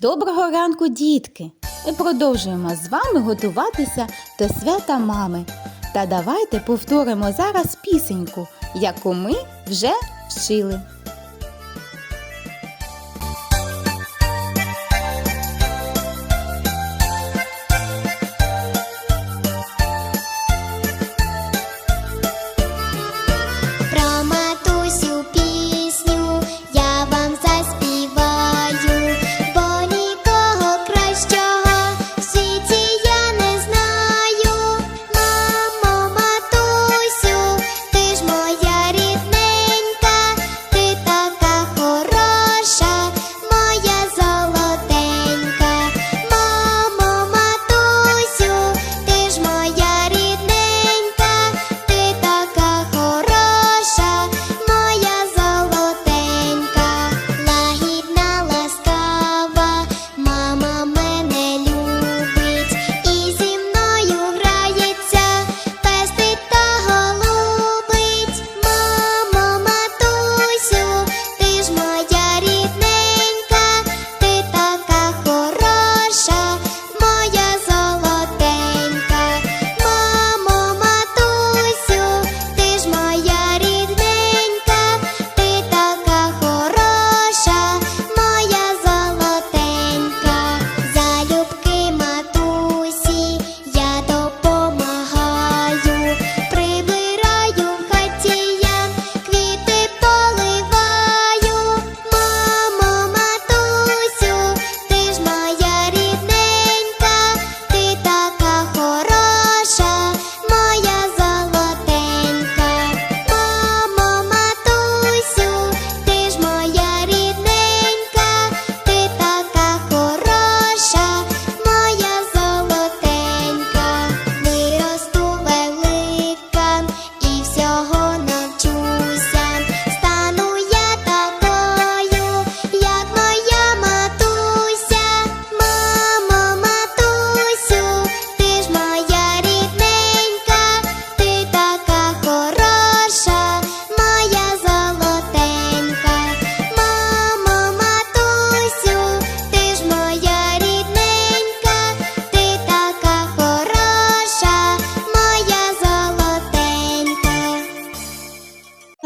Доброго ранку, дітки! Ми продовжуємо з вами готуватися до свята мами. Та давайте повторимо зараз пісеньку, яку ми вже вчили.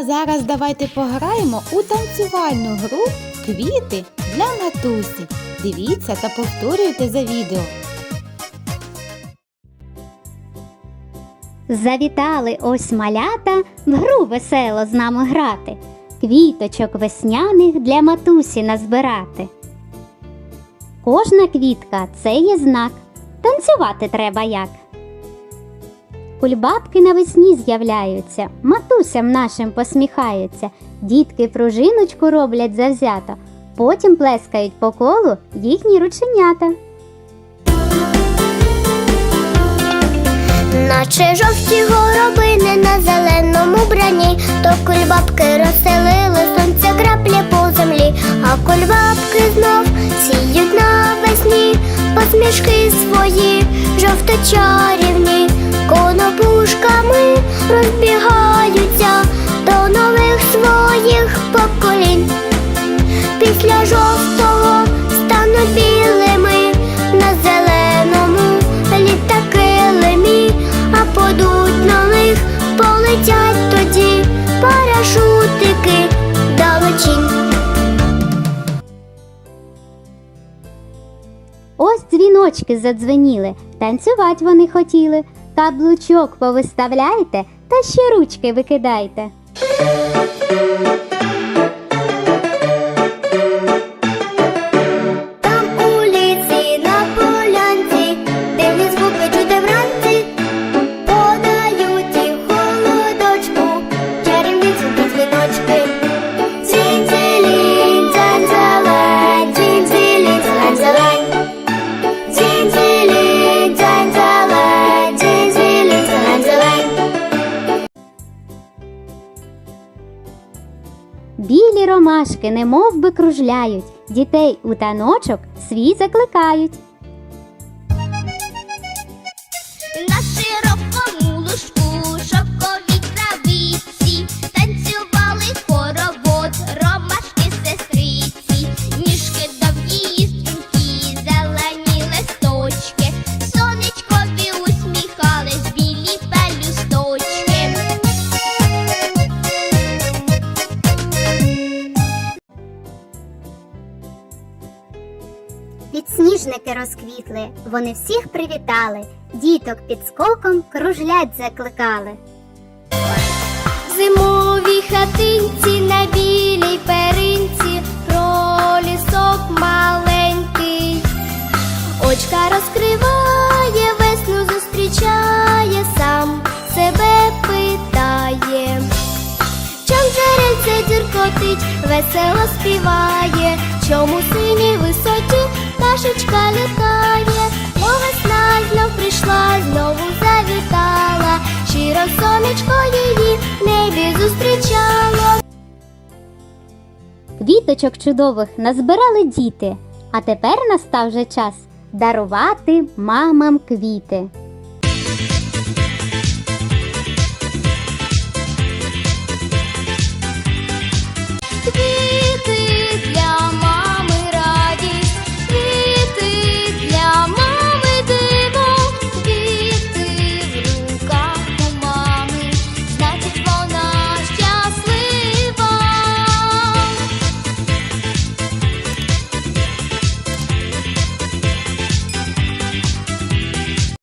Зараз давайте пограємо у танцювальну гру Квіти для матусі. Дивіться та повторюйте за відео. Завітали ось малята в гру весело з нами грати, квіточок весняних для матусі назбирати. Кожна квітка це є знак, танцювати треба як. Кульбабки навесні з'являються, матусям нашим посміхаються, дітки пружиночку роблять завзято, потім плескають по колу їхні рученята. Наче жовті горобини на зеленому брані, то кульбабки розселили сонця краплі по землі, а кульбабки знов сіють навесні, посмішки свої жовто-чарівні, конопушками розбігаються до нових своїх поколінь. Після жовтого стануть білими на зеленому літаки лемі, а подуть нових полетять тоді парашутики далечінь. Ось дзвіночки задзвеніли, танцювать вони хотіли. Каблучок повиставляйте та ще ручки викидайте. Ромашки немов би кружляють, дітей у таночок свій закликають. Сніжники розквітли, вони всіх привітали, діток під скоком кружлять закликали. В зимовій хатинці на білій перинці про лісок маленький. Очка розкриває, весну зустрічає, сам себе питає. Чом джерельце дзюркотить, весело співає, чому висоті пташечка літає, О, весна прийшла, знову завітала, щиро сонечко її в небі зустрічало. Квіточок чудових назбирали діти, а тепер настав вже час дарувати мамам квіти.